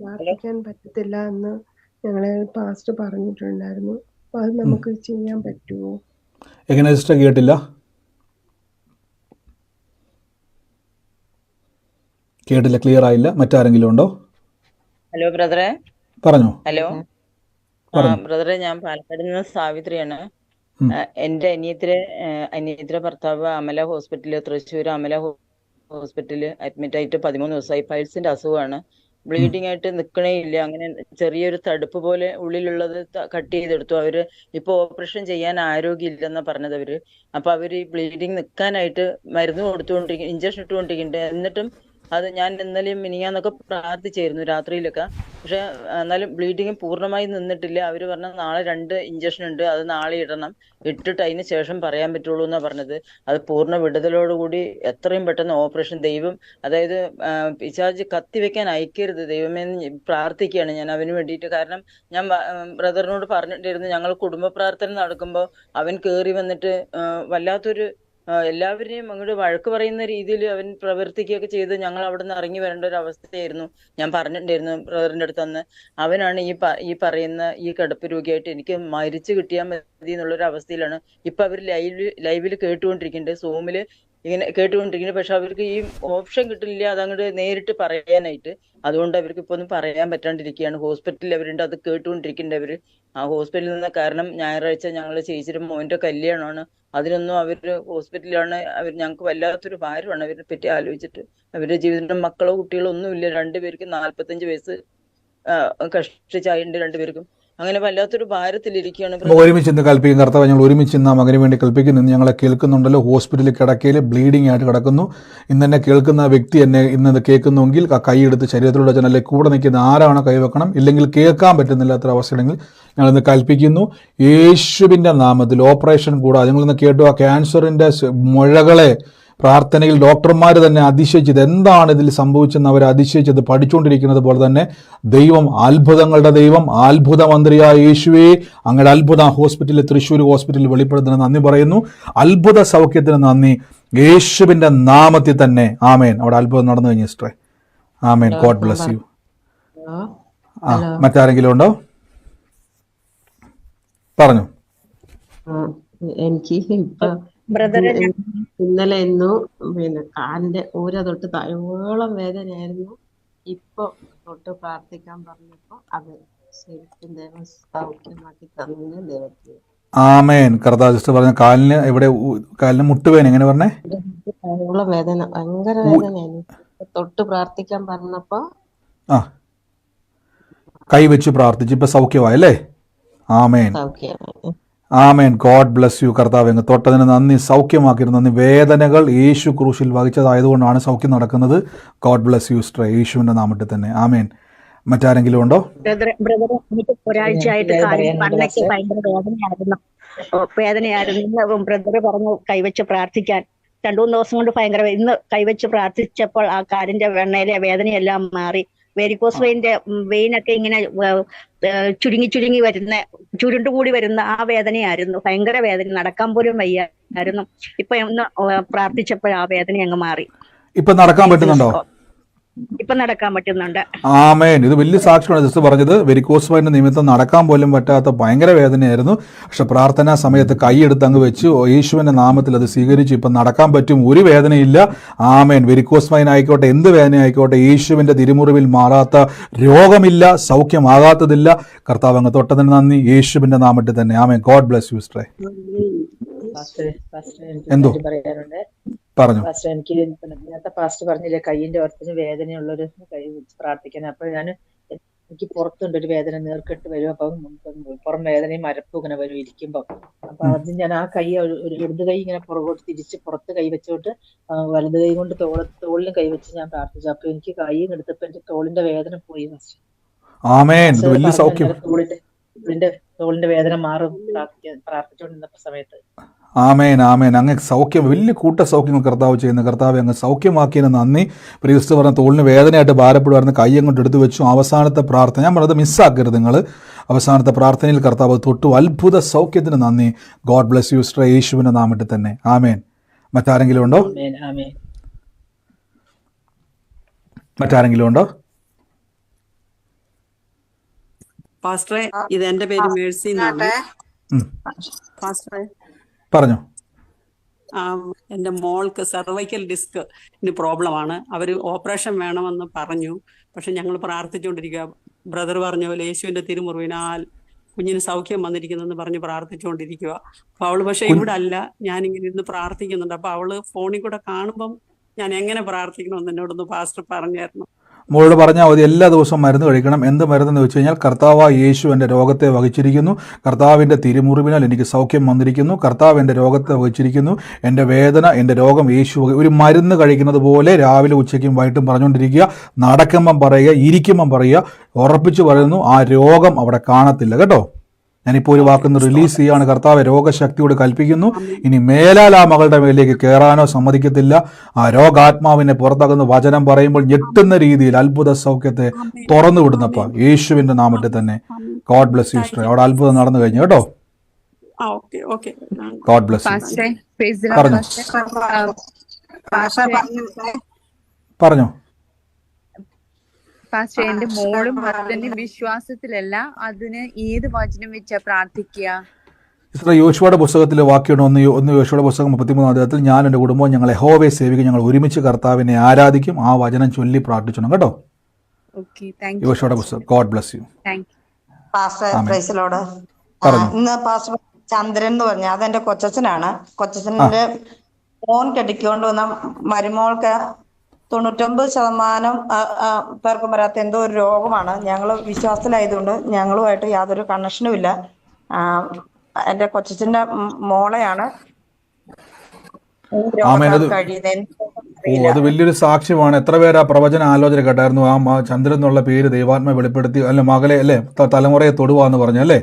പ്രാർത്ഥിക്കാൻ പറ്റത്തില്ല എന്ന് ഞങ്ങളെ പാസ്റ്റ് പറഞ്ഞിട്ടുണ്ടായിരുന്നു. അപ്പൊ അത് നമുക്ക് ചെയ്യാൻ പറ്റുമോ? എങ്ങനെ കേട്ടില്ല? കേട്ടില്ല ക്ലിയർ ആയില്ല. മറ്റാരെങ്കിലും ഉണ്ടോ? ഹലോ ബ്രദറെ പറഞ്ഞോ. ഹലോ ബ്രദറെ ഞാൻ പാലക്കാട് നിന്ന് സാവിത്രിയാണ്. എന്റെ അനിയത്തിരെ അനിയത്തിരെ ഭർത്താവ് അമല ഹോസ്പിറ്റലിൽ തൃശ്ശൂർ അമല ഹോസ്പിറ്റലിൽ ഹോസ്പിറ്റലിൽ അഡ്മിറ്റ് ആയിട്ട് പതിമൂന്ന് ദിവസമായി. പൈൽസിന്റെ അസുഖമാണ്. ബ്ലീഡിംഗ് ആയിട്ട് നിൽക്കണേ ഇല്ല. അങ്ങനെ ചെറിയൊരു തടുപ്പ് പോലെ ഉള്ളിലുള്ളത് കട്ട് ചെയ്തെടുത്തു. അവർ ഇപ്പൊ ഓപ്പറേഷൻ ചെയ്യാൻ ആരോഗ്യം ഇല്ലെന്നാ പറഞ്ഞത് അവർ. അപ്പൊ അവർ ഈ ബ്ലീഡിങ് നിൽക്കാനായിട്ട് മരുന്ന് കൊടുത്തുകൊണ്ടിരിക്കും ഇഞ്ചക്ഷൻ ഇട്ടുകൊണ്ടിരിക്കുന്നുണ്ട് എന്നിട്ടും അത് ഞാൻ ഇന്നലെയും മിനിയാന്നൊക്കെ പ്രാർത്ഥിച്ചായിരുന്നു രാത്രിയിലൊക്കെ. പക്ഷെ എന്നാലും ബ്ലീഡിങ് പൂർണമായി നിന്നിട്ടില്ല. അവർ പറഞ്ഞ നാളെ രണ്ട് ഇഞ്ചക്ഷൻ ഉണ്ട് അത് നാളെ ഇടണം. ഇട്ടിട്ട് അതിന് ശേഷം പറയാൻ പറ്റുള്ളൂ എന്നാ പറഞ്ഞത്. അത് പൂർണ വിടുതലോടുകൂടി എത്രയും പെട്ടെന്ന് ഓപ്പറേഷൻ ദൈവം അതായത് പിശാജ് കത്തി കത്തിവെക്കാൻ അയക്കരുത്. ദൈവമേ പ്രാർത്ഥിക്കുകയാണ്. ഞാൻ അവന് വേണ്ടിയിട്ട് കാരണം ഞാൻ ബ്രദറിനോട് പറഞ്ഞിട്ടിരുന്നു ഞങ്ങൾ കുടുംബ പ്രാർത്ഥന നടക്കുമ്പോൾ അവൻ കയറി വന്നിട്ട് വല്ലാത്തൊരു എല്ലാവരെയും അങ്ങോട്ട് വഴക്ക് പറയുന്ന രീതിയിൽ അവൻ പ്രവർത്തിക്കുകയൊക്കെ ചെയ്ത്. ഞങ്ങൾ അവിടെ നിന്ന് ഇറങ്ങി വരേണ്ട ഒരു അവസ്ഥയായിരുന്നു. ഞാൻ പറഞ്ഞിട്ടുണ്ടായിരുന്നു ബ്രദറിന്റെ അടുത്ത് അന്ന്. അവനാണ് ഈ ഈ പറയുന്ന ഈ കിടപ്പ് രോഗിയായിട്ട് എനിക്ക് മരിച്ചു കിട്ടിയാൽ മതി എന്നുള്ളൊരു അവസ്ഥയിലാണ്. ഇപ്പൊ അവർ ലൈവ് ലൈവിൽ കേട്ടുകൊണ്ടിരിക്കുന്നുണ്ട്. സൂമിൽ ഇങ്ങനെ കേട്ടുകൊണ്ടിരിക്കുന്നത് പക്ഷെ അവർക്ക് ഈ ഓപ്ഷൻ കിട്ടില്ല അതങ്ങോട്ട് നേരിട്ട് പറയാനായിട്ട്. അതുകൊണ്ട് അവർക്ക് ഇപ്പൊ ഒന്നും പറയാൻ പറ്റാണ്ടിരിക്കുകയാണ്. ഹോസ്പിറ്റലിൽ അവരുണ്ട്. അത് കേട്ടുകൊണ്ടിരിക്കുന്നുണ്ട് അവർ. ആ ഹോസ്പിറ്റലിൽ നിന്ന് കാരണം ഞായറാഴ്ച ഞങ്ങൾ ചേച്ചിയുടെ മോന്റെ കല്യാണമാണ്. അതിനൊന്നും അവർ ഹോസ്പിറ്റലിലാണ്. അവർ ഞങ്ങൾക്ക് വല്ലാത്തൊരു ഭാരമാണ് അവരെ പറ്റി ആലോചിച്ചിട്ട്. അവരുടെ ജീവിതത്തിൽ മക്കളോ കുട്ടികളോ ഒന്നുമില്ല. രണ്ടുപേർക്ക് നാല്പത്തഞ്ച് വയസ്സ് കഷ്ടിച്ചായിട്ടുണ്ട് രണ്ടുപേർക്കും. അങ്ങനെ വല്ലാത്തൊരു ഭാരത്തിലിരിക്കുകയാണ് ഒരുമിച്ച് ഇന്ന് കൽപ്പിക്കും കർത്താവ് ഞങ്ങൾ ഒരുമിച്ച് ഇന്ന് മകന് വേണ്ടി കൽപ്പിക്കുന്നു. ഇന്ന് ഞങ്ങളെ കേൾക്കുന്നുണ്ടല്ലോ. ഹോസ്പിറ്റലിൽ കിടക്കയിൽ ബ്ലീഡിംഗ് ആയിട്ട് കിടക്കുന്നു. ഇന്ന് എന്നെ കേൾക്കുന്ന വ്യക്തി എന്നെ ഇന്ന് ഇത് കേൾക്കുന്നുവെങ്കിൽ ആ കൈയെടുത്ത് ശരീരത്തിലൂടെ അല്ലെങ്കിൽ കൂടെ നിൽക്കുന്ന ആരാണോ കൈവെക്കണം ഇല്ലെങ്കിൽ കേൾക്കാൻ പറ്റുന്നില്ലാത്തൊരു അവസ്ഥയുണ്ടെങ്കിൽ ഞങ്ങൾ ഇന്ന് കൽപ്പിക്കുന്നു. യേശുവിന്റെ നാമത്തിൽ ഓപ്പറേഷൻ കൂടാതെ നിങ്ങൾ ഇന്ന് കേട്ടു ആ ക്യാൻസറിന്റെ മുഴകളെ പ്രാർത്ഥനയിൽ ഡോക്ടർമാർ തന്നെ അതിശയിച്ചത് എന്താണ് ഇതിൽ സംഭവിച്ചെന്ന് അവർ അതിശയിച്ചത് പഠിച്ചുകൊണ്ടിരിക്കുന്നത് പോലെ തന്നെ ദൈവം അത്ഭുതങ്ങളുടെ ദൈവം അത്ഭുത മന്ത്രിയായ യേശുവേ അങ്ങയുടെ അത്ഭുത ഹോസ്പിറ്റലിൽ തൃശ്ശൂർ ഹോസ്പിറ്റലിൽ വെളിപ്പെടുത്തുന്ന നന്ദി പറയുന്നു. അത്ഭുത സൗഖ്യത്തിന് നന്ദി. യേശുവിന്റെ നാമത്തിൽ തന്നെ. ആമേൻ. അവിടെ അത്ഭുതം നടന്നു കഴിഞ്ഞു സിസ്റ്ററെ. ആമേൻ. God bless you. ആ മറ്റാരെങ്കിലും ഉണ്ടോ? പറഞ്ഞു. എനിക്ക് ഇന്നലെ ഇന്നു പിന്നെ കാലിന്റെ ഊര തൊട്ട് താഴോളം വേദനയായിരുന്നു. ഇപ്പൊ തൊട്ട് പ്രാർത്ഥിക്കാൻ പറഞ്ഞപ്പോ അത് ശരിക്കും ദൈവം സൗഖ്യമാക്കി തന്നെ ദൈവത്തിന്. ആമേൻ. കർത്താവ് ജസ്റ്റ് പറഞ്ഞ കാലിന് ഇവിടെ കാലിന് മുട്ടുവേന എങ്ങനെ പറഞ്ഞേ? വേദന ഭയങ്കര വേദനയായിരുന്നു. ഇപ്പൊ തൊട്ട് പ്രാർത്ഥിക്കാൻ പറഞ്ഞപ്പോ ആ കൈവച്ച് പ്രാർത്ഥിച്ച് ഇപ്പൊ സൗഖ്യമായി അല്ലേ? ആമേൻ. സൗഖ്യമായി. ആമേൻ. ഗോഡ് ബ്ലസ് യു കർത്താവ് അങ്ങ് തൊട്ടതിന് നന്ദി സൗഖ്യമാക്കിയിരുന്നു നന്ദി. വേദനകൾ യേശു ക്രൂശിൽ വഹിച്ചതായതുകൊണ്ടാണ് സൗഖ്യം നടക്കുന്നത്. ഗോഡ് ബ്ലസ് യു സ്ട്രേ യേശുവിന്റെ നാമത്തിൽ തന്നെ. ആമേൻ. മറ്റാരെങ്കിലും ഉണ്ടോ? ഒരാഴ്ചയായിട്ട് ഭയങ്കര വേദനയായിരുന്നു. ബ്രദർ പറഞ്ഞു കൈവച്ച് പ്രാർത്ഥിക്കാൻ. രണ്ടു മൂന്ന് ദിവസം കൊണ്ട് ഭയങ്കര ഇന്ന് കൈവച്ച് പ്രാർത്ഥിച്ചപ്പോൾ ആ കാലിന്റെ വെണ്ണയിലെ വേദനയെല്ലാം മാറി. വെരിക്കോസ് വെയിന്റെ വെയിനൊക്കെ ഇങ്ങനെ ചുരുങ്ങി ചുരുങ്ങി വരുന്ന ചുരുണ്ടുകൂടി വരുന്ന ആ വേദനയായിരുന്നു. ഭയങ്കര വേദന നടക്കാൻ പോലും വയ്യായിരുന്നു. ഇപ്പൊ ഒന്ന് പ്രാർത്ഥിച്ചപ്പോൾ ആ വേദന അങ്ങ് മാറി. ഇപ്പൊ നടക്കാൻ പറ്റുന്നുണ്ടോ? ഇപ്പൊ നടക്കാൻ പറ്റുന്നുണ്ട്. ആമേൻ. ഇത് വലിയ സാക്ഷ്യമാണ് ജസ്റ്റ് പറഞ്ഞത്. വെരിക്കോസ് വൈന്റെ നിമിത്തം നടക്കാൻ പോലും പറ്റാത്ത ഭയങ്കര വേദനയായിരുന്നു. പക്ഷെ പ്രാർത്ഥനാ സമയത്ത് കൈയെടുത്ത് അങ്ങ് വെച്ച് യേശുവിന്റെ നാമത്തിൽ അത് സ്വീകരിച്ച് ഇപ്പം നടക്കാൻ പറ്റും ഒരു വേദനയില്ല. ആമേൻ. വെരിക്കോസ് വൈൻ ആയിക്കോട്ടെ എന്ത് വേദന ആയിക്കോട്ടെ യേശുവിന്റെ തിരുമുറിവിൽ മാറാത്ത രോഗമില്ല സൗഖ്യമാകാത്തതില്ല. കർത്താവ് അങ്ങ് തൊട്ടതിന് നന്ദി. യേശുവിന്റെ നാമത്തിൽ തന്നെ. ആമേൻ. ഗോഡ് ബ്ലസ് യു സ്ട്രേ എന്തോ? പാസ്റ്റർ എന്തോ? പറഞ്ഞു. പാസ്റ്റർ എനിക്ക് നേരത്തെ പാസ്റ്റർ പറഞ്ഞില്ലേ കയ്യിന്റെ ഓരത്തിന് വേദനയുള്ളൊരു കൈ വെച്ച് പ്രാർത്ഥിക്കാൻ അപ്പൊ ഞാൻ എനിക്ക് പുറത്തുണ്ട് ഒരു വേദന നേർക്കെട്ട് വരും. അപ്പം പുറം വേദനയും മരപ്പും ഇങ്ങനെ വരും ഇരിക്കുമ്പോ. അപ്പൊ അത് ഞാൻ ആ കൈ ഒരു ഇടത് കൈ ഇങ്ങനെ പുറകോട്ട് തിരിച്ച് പുറത്ത് കൈ വെച്ചോട്ട് വലത് കൈ കൊണ്ട് തോള തോളിന് കൈ വെച്ച് ഞാൻ പ്രാർത്ഥിച്ചു. അപ്പൊ എനിക്ക് കൈ എടുത്തപ്പോ എന്റെ തോളിന്റെ വേദന പോയി തോളിന്റെ തോളിന്റെ തോളിന്റെ വേദന മാറും പ്രാർത്ഥിക്കാൻ പ്രാർത്ഥിച്ചുകൊണ്ടിരുന്നപ്പോ സമയത്ത്. ആമേൻ ആമേൻ. അങ്ങ് സൗഖ്യം വലിയ കൂട്ട സൗഖ്യങ്ങൾ കർത്താവ് ചെയ്യുന്ന. കർത്താവ് അങ്ങ് സൗഖ്യമാക്കിയതിന് നന്ദി. പ്രിയസ്തു പറഞ്ഞ തോളിന് വേദനയായിട്ട് ഭാരപ്പെടുവായിരുന്നു. കൈ അങ്ങോട്ട് എടുത്തു വെച്ചു. അവസാനത്തെ പ്രാർത്ഥന ഞാൻ പറഞ്ഞത് മിസ്സാക്കരുത് നിങ്ങൾ അവസാനത്തെ പ്രാർത്ഥനയിൽ കർത്താവ് തൊട്ടു. അത്ഭുത സൗഖ്യത്തിന് നന്ദി. ഗോഡ് ബ്ലസ് യു സ്ട്രേ യേശുവിന്റെ നാമിട്ട് തന്നെ. ആമേൻ. മറ്റാരെങ്കിലും ഉണ്ടോ? ആമേൻ ആമേൻ. മറ്റാരെങ്കിലും ഉണ്ടോ? പാസ്റ്ററെ ഇത് എന്റെ പേര് മേഴ്സി എന്നാണ്. പാസ്റ്ററെ പറഞ്ഞോ. ആ, എന്റെ മോൾക്ക് സർവൈക്കൽ ഡിസ്ക് പ്രോബ്ലം ആണ്. അവർ ഓപ്പറേഷൻ വേണമെന്ന് പറഞ്ഞു. പക്ഷെ ഞങ്ങൾ പ്രാർത്ഥിച്ചുകൊണ്ടിരിക്കുക. ബ്രദർ പറഞ്ഞ പോലെ യേശുവിന്റെ തിരുമുറിവിനാൽ കുഞ്ഞിന് സൗഖ്യം വന്നിരിക്കുന്നെന്ന് പറഞ്ഞ് പ്രാർത്ഥിച്ചുകൊണ്ടിരിക്കുക. അപ്പൊ അവൾ പക്ഷെ ഇവിടെ അല്ല ഞാൻ ഇങ്ങനെ ഇരുന്ന് പ്രാർത്ഥിക്കുന്നുണ്ട്. അപ്പൊ അവൾ ഫോണിൽ കൂടെ കാണുമ്പം ഞാൻ എങ്ങനെ പ്രാർത്ഥിക്കണമെന്ന് എന്നോടൊന്ന് പാസ്റ്റർ പറഞ്ഞായിരുന്നു മോളോട് പറഞ്ഞാൽ മതി എല്ലാ ദിവസവും മരുന്ന് കഴിക്കണം. എന്ത് മരുന്നെന്ന് വെച്ച് കഴിഞ്ഞാൽ കർത്താവ് യേശു എന്റെ രോഗത്തെ വഹിച്ചിരിക്കുന്നു. കർത്താവിന്റെ തിരുമുറിവിനാൽ എനിക്ക് സൗഖ്യം വന്നിരിക്കുന്നു. കർത്താവ് എന്റെ രോഗത്തെ വഹിച്ചിരിക്കുന്നു. എന്റെ വേദന എന്റെ രോഗം യേശു ഒരു മരുന്ന് കഴിക്കുന്നത് പോലെ രാവിലെ ഉച്ചയ്ക്കും വൈകിട്ടും പറഞ്ഞുകൊണ്ടിരിക്കുക. നടക്കുമ്പം പറയുക ഇരിക്കുമ്പം പറയുക ഉറപ്പിച്ച് പറയുന്നു ആ രോഗം അവിടെ കാണത്തില്ല. കേട്ടോ? ഞാനിപ്പോൾ ഒരു വാക്കൊന്ന് റിലീസ് ചെയ്യാണ്. കർത്താവ് രോഗശക്തിയോട് കൽപ്പിക്കുന്നു. ഇനി മേലാൽ ആ മകളുടെ മേലേക്ക് കയറാനോ സമ്മതിക്കത്തില്ല. ആ രോഗാത്മാവിനെ പുറത്താക്കുന്ന വചനം പറയുമ്പോൾ ഞെട്ടുന്ന രീതിയിൽ അത്ഭുത സൗഖ്യത്തെ തുറന്നു വിടുന്നപ്പ. യേശുവിന്റെ നാമത്തിൽ തന്നെ. ഗോഡ് ബ്ലസ് യു സിസ്റ്റർ അവിടെ അത്ഭുതം നടന്നു കഴിഞ്ഞു. കേട്ടോ? ആ ഓക്കെ ഓക്കെ. ഗോഡ് ബ്ലസ് പറഞ്ഞു. പറഞ്ഞു? പാസ്റ്റർ എന്റെ മോളും ഹസ്ബൻഡും വിശ്വാസത്തിലല്ല അതിന് ഏത് വചനം വെച്ചാ പ്രാർത്ഥിക്കുക ഇത്ര യോശുവയുടെ പുസ്തകത്തിലെ വാക്യമാണ് ഒന്ന് ഒന്ന് യോശുവയുടെ പുസ്തകം മുപ്പത്തിമൂന്നാം അദ്ദേഹത്തിൽ ഞാൻ എന്റെ കുടുംബവും ഞങ്ങൾ യഹോവയെ സേവിക്കും ഞങ്ങൾ ഒരുമിച്ച് കർത്താവിനെ ആരാധിക്കും. ആ വചനം ചൊല്ലി പ്രാർത്ഥിച്ചോണം കേട്ടോ? യോശുവയുടെ പുസ്തകം. ഗോഡ് ബ്ലസ് യു ഇന്ന് പാസ്റ്റർ ചന്ദ്രൻ എന്ന് പറഞ്ഞ അതെന്റെ കൊച്ചനാണ് കൊച്ചനെ ഫോൺ കെട്ടിക്കൊണ്ട് വന്ന മരുമോൾക്ക് തൊണ്ണൂറ്റൊമ്പത് ശതമാനം പേർക്കും വരാത്ത എന്തോ ഒരു രോഗമാണ്. ഞങ്ങൾ വിശ്വാസത്തിലായതുകൊണ്ട് ഞങ്ങളുമായിട്ട് യാതൊരു കണക്ഷനും ഇല്ല. എന്റെ കൊച്ചച്ഛന്റെ മോളെയാണ് അത് വലിയൊരു സാക്ഷ്യമാണ്. എത്ര പേര് ആ പ്രവചന ആലോചന കേട്ടായിരുന്നു? ആ ചന്ദ്രൻ എന്നുള്ള പേര് ദൈവാത്മ വെളിപ്പെടുത്തി അല്ല മകളെ അല്ലേ തലമുറയെ തൊടുവാന്ന് പറഞ്ഞു അല്ലേ?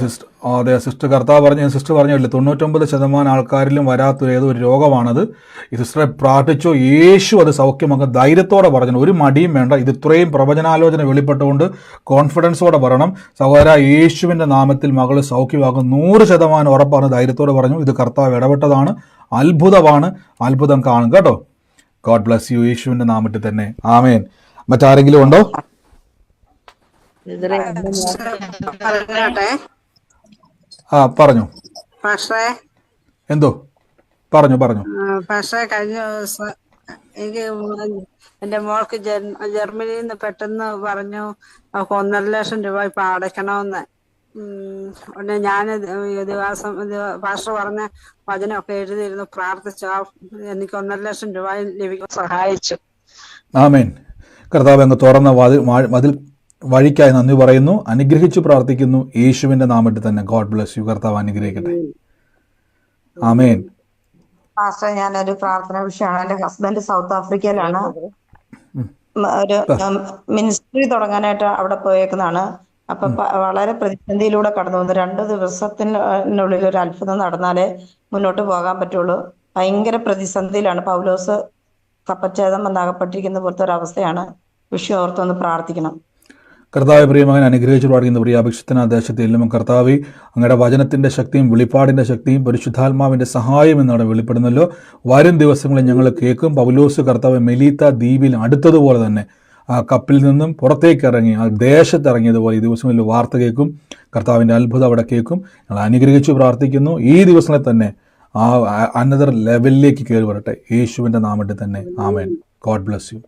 സിസ്റ്റർ അതെ സിസ്റ്റർ കർത്താവ് പറഞ്ഞു സിസ്റ്റർ പറഞ്ഞല്ലേ തൊണ്ണൂറ്റൊമ്പത് ശതമാനം ആൾക്കാരിലും വരാത്തൊരു ഏതോ ഒരു രോഗമാണത്. ഈ സിസ്റ്ററെ പ്രാർത്ഥിച്ചോ യേശു അത് സൗഖ്യമാക്കാൻ ധൈര്യത്തോടെ പറഞ്ഞു ഒരു മടിയും വേണ്ട ഇത് ഇത്രയും പ്രവചനാലോചന വെളിപ്പെട്ടുകൊണ്ട് കോൺഫിഡൻസോടെ പറയണം സഹോദര യേശുവിന്റെ നാമത്തിൽ മകൾ സൗഖ്യമാകും. നൂറ് ശതമാനം ഉറപ്പാണ് ധൈര്യത്തോടെ പറഞ്ഞു. ഇത് കർത്താവ് ഇടപെട്ടതാണ് അത്ഭുതമാണ്. അത്ഭുതം കാണും കേട്ടോ. ഗോഡ് ബ്ലസ് യു യേശുവിന്റെ നാമത്തിൽ തന്നെ. ആമേൻ. മറ്റാരെങ്കിലും ഉണ്ടോ ഇതിലെ എന്റെ മോൾക്ക് പറഞ്ഞോട്ടെ ആ പറഞ്ഞു. പക്ഷേ എന്തോ? പറഞ്ഞു പറഞ്ഞു. പക്ഷേ കഴിഞ്ഞ ദിവസം എനിക്ക് എന്റെ മോൾക്ക് ജർമ്മനിയിൽ നിന്ന് പെട്ടെന്ന് പറഞ്ഞു അവൾക്ക് ഒന്നര ലക്ഷം രൂപ ഇപ്പൊ അടയ്ക്കണമെന്ന്. ഉം, ഉടനെ ഞാൻ ദിവസം പാസ്റ്റർ പറഞ്ഞ വചനമൊക്കെ എഴുതിയിരുന്നു പ്രാർത്ഥിച്ചു. ആ എനിക്ക് ഒന്നര ലക്ഷം രൂപ ലഭിക്കാൻ സഹായിച്ചു. ആമേൻ. കർത്താവ് അങ്ങ് തുറന്ന വാതിൽ മതിൽ വഴിക്കായി നന്ദി പറയുന്നു. അനുഗ്രഹിച്ചു പ്രാർത്ഥിക്കുന്നു. യേശുവിന്റെ നാമത്തിൽ തന്നെ. ഗോഡ് ബ്ലസ് യു കർത്താവ് അനുഗ്രഹിക്കട്ടെ. ആമേൻ പാസ്റ്റർ ഞാനൊരു പ്രാർത്ഥന വിഷയമാണ്. എന്റെ ഹസ്ബൻഡ് സൗത്ത് ആഫ്രിക്കയിലാണ് ഒരു മിനിസ്ട്രി തുടങ്ങാനായിട്ട് അവിടെ പോയേക്കുന്നതാണ്. അപ്പൊ വളരെ പ്രതിസന്ധിയിലൂടെ കടന്നു വന്നു. രണ്ട് ദിവസത്തിനുള്ളിൽ ഒരു അത്ഭുതം നടന്നാലേ മുന്നോട്ട് പോകാൻ പറ്റുള്ളൂ. ഭയങ്കര പ്രതിസന്ധിയിലാണ്. പൗലോസ് കപ്പച്ഛേദം വന്നാകപ്പെട്ടിരിക്കുന്ന പോലത്തെ ഒരു അവസ്ഥയാണ് വിഷയം ഓർത്തൊന്ന് പ്രാർത്ഥിക്കണം. കർത്താവ് പ്രിയമകൻ അനുഗ്രഹിച്ചു പ്രാർത്ഥിക്കുന്ന പ്രിയ അഭിഷിക്തന ദേശത്തെ എല്ലാം കർത്താവ് അങ്ങയുടെ വചനത്തിന്റെ ശക്തിയും വെളിപ്പാടിന്റെ ശക്തിയും പരിശുദ്ധാത്മാവിന്റെ സഹായം എന്നവിടെ വെളിപ്പെടുന്നല്ലോ. വരും ദിവസങ്ങളിൽ ഞങ്ങൾ കേൾക്കും. പൗലോസ് കർത്താവ് മെലീത്ത ദ്വീപിൽ അടുത്തതുപോലെ തന്നെ ആ കപ്പിൽ നിന്നും പുറത്തേക്ക് ഇറങ്ങി ആ ദേശത്ത് ഇറങ്ങിയതുപോലെ ഈ ദിവസങ്ങളിൽ വാർത്ത കേൾക്കും. കർത്താവിന്റെ അത്ഭുതം അവിടെ കേൾക്കും. ഞങ്ങൾ അനുഗ്രഹിച്ചു പ്രാർത്ഥിക്കുന്നു. ഈ ദിവസങ്ങളിൽ തന്നെ ആ അനദർ ലെവലിലേക്ക് കയറി വരട്ടെ. യേശുവിന്റെ നാമത്തിൽ തന്നെ. ആമേൻ. ഗോഡ് ബ്ലസ് യു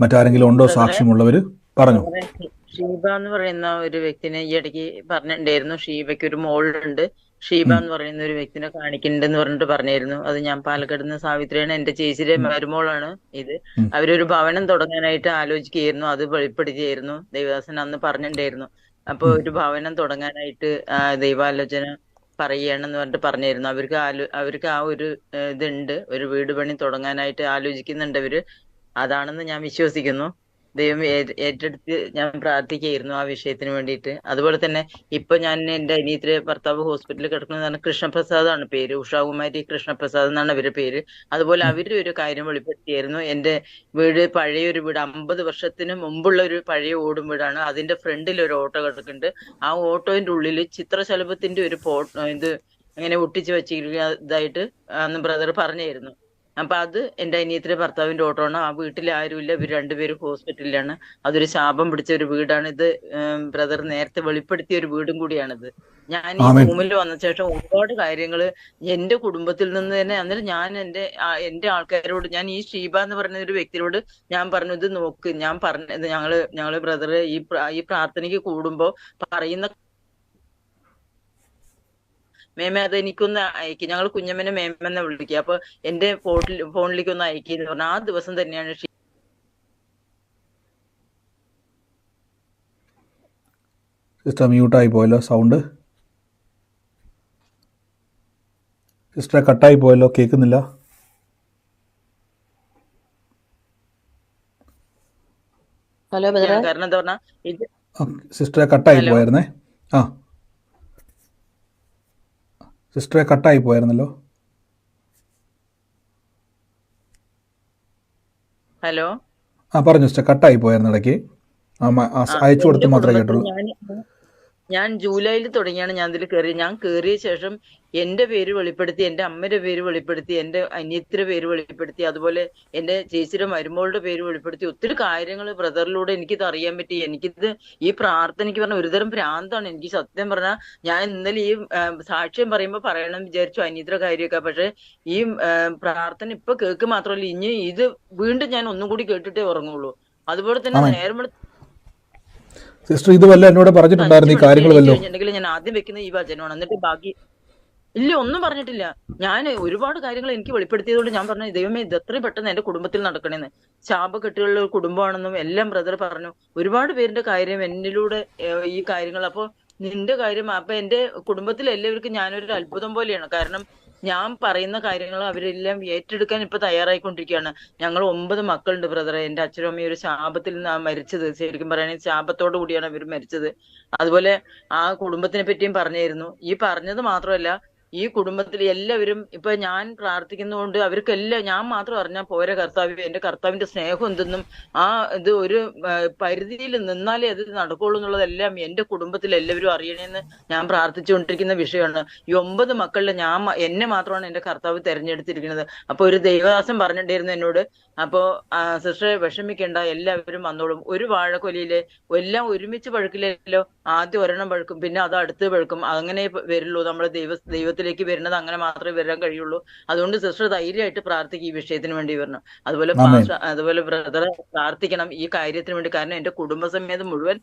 മറ്റാരെങ്കിലും ഉണ്ടോ സാക്ഷ്യമുള്ളവർ പറഞ്ഞു. ഷീബ എന്ന് പറയുന്ന ഒരു വ്യക്തിനെ ഈ ഇടയ്ക്ക് പറഞ്ഞിട്ടുണ്ടായിരുന്നു. ഷീബയ്ക്ക് ഒരു മോളുണ്ട്. ഷീബ എന്ന് പറയുന്ന ഒരു വ്യക്തിനെ കാണിക്കുന്നുണ്ടെന്ന് പറഞ്ഞിട്ട് പറഞ്ഞിരുന്നു. അത് ഞാൻ പാലക്കാട് നിന്ന് സാവിത്രിയാണ്. എന്റെ ചേച്ചിയുടെ മരുമോളാണ് ഇത്. അവരൊരു ഭവനം തുടങ്ങാനായിട്ട് ആലോചിക്കുകയായിരുന്നു. അത് വെളിപ്പെടുത്തിയായിരുന്നു. ദേവദാസൻ അന്ന് പറഞ്ഞിട്ടുണ്ടായിരുന്നു. അപ്പൊ ഒരു ഭവനം തുടങ്ങാനായിട്ട് ദൈവാലോചന പറയുകയാണെന്ന് പറഞ്ഞിട്ട് പറഞ്ഞായിരുന്നു അവർക്ക് ആലോ അവർക്ക് ആ ഒരു ഇതുണ്ട്. ഒരു വീട് പണി തുടങ്ങാനായിട്ട് ആലോചിക്കുന്നുണ്ട് അവർ. അതാണെന്ന് ഞാൻ വിശ്വസിക്കുന്നു. ദൈവം ഏറ്റെടുത്ത് ഞാൻ പ്രാർത്ഥിക്കുകയായിരുന്നു ആ വിഷയത്തിന് വേണ്ടിയിട്ട്. അതുപോലെ തന്നെ ഇപ്പൊ ഞാൻ എന്റെ അനിയത്തിലെ ഭർത്താവ് ഹോസ്പിറ്റലിൽ കിടക്കുന്നതാണ് കൃഷ്ണപ്രസാദാണ് പേര്. ഉഷാകുമാരി കൃഷ്ണപ്രസാദ് എന്നാണ് അവരുടെ പേര്. അതുപോലെ അവരുടെ ഒരു കാര്യം വെളിപ്പെടുത്തിയായിരുന്നു. എന്റെ വീട് പഴയ ഒരു വീട് അമ്പത് വർഷത്തിന് മുമ്പുള്ള ഒരു പഴയ ഓടും വീടാണ്. അതിന്റെ ഫ്രണ്ടിൽ ഒരു ഓട്ടോ കിടക്കുന്നുണ്ട്. ആ ഓട്ടോന്റെ ഉള്ളിൽ ചിത്രശലഭത്തിന്റെ ഒരു പോ ഇത് അങ്ങനെ ഒട്ടിച്ച് വെച്ചിരിക്കുന്നതായിട്ട് അന്ന് ബ്രദർ പറഞ്ഞായിരുന്നു. അപ്പൊ അത് എന്റെ അനിയത്തിന്റെ ഭർത്താവിന്റെ ഓട്ടോ ആണ് ആ വീട്ടിൽ ആരുമില്ല. ഇവർ രണ്ടുപേരും ഹോസ്പിറ്റലിലാണ്. അതൊരു ശാപം പിടിച്ച ഒരു വീടാണ് ഇത്. ബ്രദർ നേരത്തെ വെളിപ്പെടുത്തിയ ഒരു വീടും കൂടിയാണിത്. ഞാൻ ഈ റൂമിൽ വന്ന ശേഷം ഒരുപാട് കാര്യങ്ങൾ എന്റെ കുടുംബത്തിൽ നിന്ന് തന്നെ അന്നേരം ഞാൻ എന്റെ എന്റെ ആൾക്കാരോട് ഞാൻ ഈ ഷീബ എന്ന് പറയുന്ന ഒരു വ്യക്തിയോട് ഞാൻ പറഞ്ഞു ഇത് നോക്ക് ഞാൻ പറഞ്ഞത് ഞങ്ങൾ ഞങ്ങൾ ബ്രദർ ഈ ഈ പ്രാർത്ഥനയ്ക്ക് കൂടുമ്പോ പറയുന്ന മേമ അത് എനിക്കൊന്ന് അയക്കി. ഞങ്ങൾ കുഞ്ഞമ്മനെ മേമെന്ന് വിളിക്കുക അപ്പൊ എന്റെ ഫോണിൽ ഫോണിലേക്ക് ഒന്ന് അയക്കി എന്ന് പറഞ്ഞു. ആ ദിവസം തന്നെയാണ് സിസ്റ്റർ മ്യൂട്ടായി പോയല്ലോ സൗണ്ട്. സിസ്റ്റർ കട്ടായി പോയല്ലോ കേൾക്കുന്നില്ല ഹലോ കാരണം എന്താ പറഞ്ഞാ സിസ്റ്ററെ കട്ടായി പോയായിരുന്നേ. ആ. സിസ്റ്ററെ കട്ടായി പോയായിരുന്നല്ലോ. ഹലോ? ആ പറഞ്ഞു സിസ്റ്റർ കട്ടായി പോയായിരുന്നു ഇടയ്ക്ക്. അയച്ചു കൊടുത്ത് മാത്രമേ കേട്ടുള്ളൂ. ഞാൻ ജൂലൈയിൽ തുടങ്ങിയാണ് ഞാൻ ഇതിൽ കയറി ഞാൻ കയറിയ ശേഷം എന്റെ പേര് വെളിപ്പെടുത്തി എന്റെ അമ്മയുടെ പേര് വെളിപ്പെടുത്തി എന്റെ അനിയത്തിയുടെ പേര് വെളിപ്പെടുത്തി അതുപോലെ എന്റെ ചേച്ചിയുടെ മരുമകളുടെ പേര് വെളിപ്പെടുത്തി. ഒത്തിരി കാര്യങ്ങൾ ബ്രദറിലൂടെ എനിക്കിത് അറിയാൻ പറ്റി. എനിക്കിത് ഈ പ്രാർത്ഥനയ്ക്ക് പറഞ്ഞ ഒരുതരം ഭ്രാന്താണ്. എനിക്ക് സത്യം പറഞ്ഞാൽ ഞാൻ ഇന്നലെ ഈ സാക്ഷ്യം പറയുമ്പോൾ പറയണം വിചാരിച്ചു അനിയത്തിയുടെ കാര്യമൊക്കെ. പക്ഷെ ഈ പ്രാർത്ഥന ഇപ്പൊ കേൾക്ക് മാത്രമല്ല ഇനി ഇത് വീണ്ടും ഞാൻ ഒന്നും കൂടി കേട്ടിട്ടേ ഉറങ്ങുള്ളൂ. അതുപോലെ തന്നെ നേരം സിസ്റ്റർ ഇത് വല്ല എന്നോട് പറഞ്ഞിട്ടുണ്ടായിരുന്നു ഈ കാര്യങ്ങൾ വല്ലോ ഞാൻ ആദ്യം വെക്കുന്ന ഈ വചനമാണ് എന്നിട്ട് ബാക്കി ഇല്ല ഒന്നും പറഞ്ഞിട്ടില്ല. ഞാൻ ഒരുപാട് കാര്യങ്ങൾ എനിക്ക് വെളിപ്പെടുത്തിയതുകൊണ്ട് ഞാൻ പറഞ്ഞു ദൈവമേ ഇത് എത്രയും പെട്ടെന്ന് എന്റെ കുടുംബത്തിൽ നടക്കണേന്ന്. ശാപക്കെട്ടുകളുടെ ഒരു കുടുംബമാണെന്നും എല്ലാം ബ്രദർ പറഞ്ഞു. ഒരുപാട് പേരുടെ കാര്യം എന്നിലൂടെ ഈ കാര്യങ്ങൾ. അപ്പൊ നിന്റെ കാര്യം അപ്പൊ എന്റെ കുടുംബത്തിൽ എല്ലാവർക്കും ഞാനൊരു അത്ഭുതം പോലെയാണ്. കാരണം ഞാൻ പറയുന്ന കാര്യങ്ങൾ അവരെല്ലാം ഏറ്റെടുക്കാൻ ഇപ്പൊ തയ്യാറായിക്കൊണ്ടിരിക്കുകയാണ്. ഞങ്ങൾ ഒമ്പത് മക്കളുണ്ട് ബ്രദറെ എന്റെ അച്ഛനും അമ്മയും ഒരു ശാപത്തിൽ നിന്നാണ് മരിച്ചത്. ശരിക്കും പറയുകയാണെങ്കിൽ ശാപത്തോടു കൂടിയാണ് അവർ മരിച്ചത്. അതുപോലെ ആ കുടുംബത്തിനെ പറ്റിയും പറഞ്ഞായിരുന്നു. ഈ പറഞ്ഞത് മാത്രമല്ല ഈ കുടുംബത്തിൽ എല്ലാവരും ഇപ്പൊ ഞാൻ പ്രാർത്ഥിക്കുന്നതുകൊണ്ട് അവർക്കെല്ലാം ഞാൻ മാത്രം അറിഞ്ഞാൽ പോരെ കർത്താവ് എന്റെ കർത്താവിന്റെ സ്നേഹം എന്തെന്നും ആ ഇത് ഒരു പരിധിയിൽ നിന്നാലേ അത് നടക്കുള്ളൂ എന്നുള്ളതെല്ലാം എന്റെ കുടുംബത്തിൽ എല്ലാവരും അറിയണമെന്ന് ഞാൻ പ്രാർത്ഥിച്ചുകൊണ്ടിരിക്കുന്ന വിഷയമാണ്. ഈ ഒമ്പത് മക്കളിൽ ഞാൻ എന്നെ മാത്രമാണ് എന്റെ കർത്താവ് തെരഞ്ഞെടുത്തിരിക്കുന്നത്. അപ്പൊ ഒരു ദൈവദാസൻ പറഞ്ഞിട്ടുണ്ടായിരുന്നു എന്നോട്. അപ്പോ സിസ്റ്റർ വിഷമിക്കേണ്ട എല്ലാവരും വന്നോളും. ഒരു വാഴക്കൊലയിൽ എല്ലാം ഒരുമിച്ച് പഴുക്കില്ലല്ലോ. ആദ്യം ഒരെണ്ണം പഴുക്കും പിന്നെ അത് അടുത്ത് പഴുക്കും. അങ്ങനെ വരുള്ളൂ നമ്മുടെ ദൈവ ദൈവത്തിലേക്ക് വരുന്നത് അങ്ങനെ മാത്രമേ വരാൻ കഴിയുള്ളൂ. അതുകൊണ്ട് സിസ്റ്റർ ധൈര്യമായിട്ട് പ്രാർത്ഥിക്കും ഈ വിഷയത്തിന് വേണ്ടി വരണം അതുപോലെ അതുപോലെ ബ്രദർ പ്രാർത്ഥിക്കണം ഈ കാര്യത്തിന് വേണ്ടി. കാരണം എന്റെ കുടുംബസമേതം മുഴുവൻ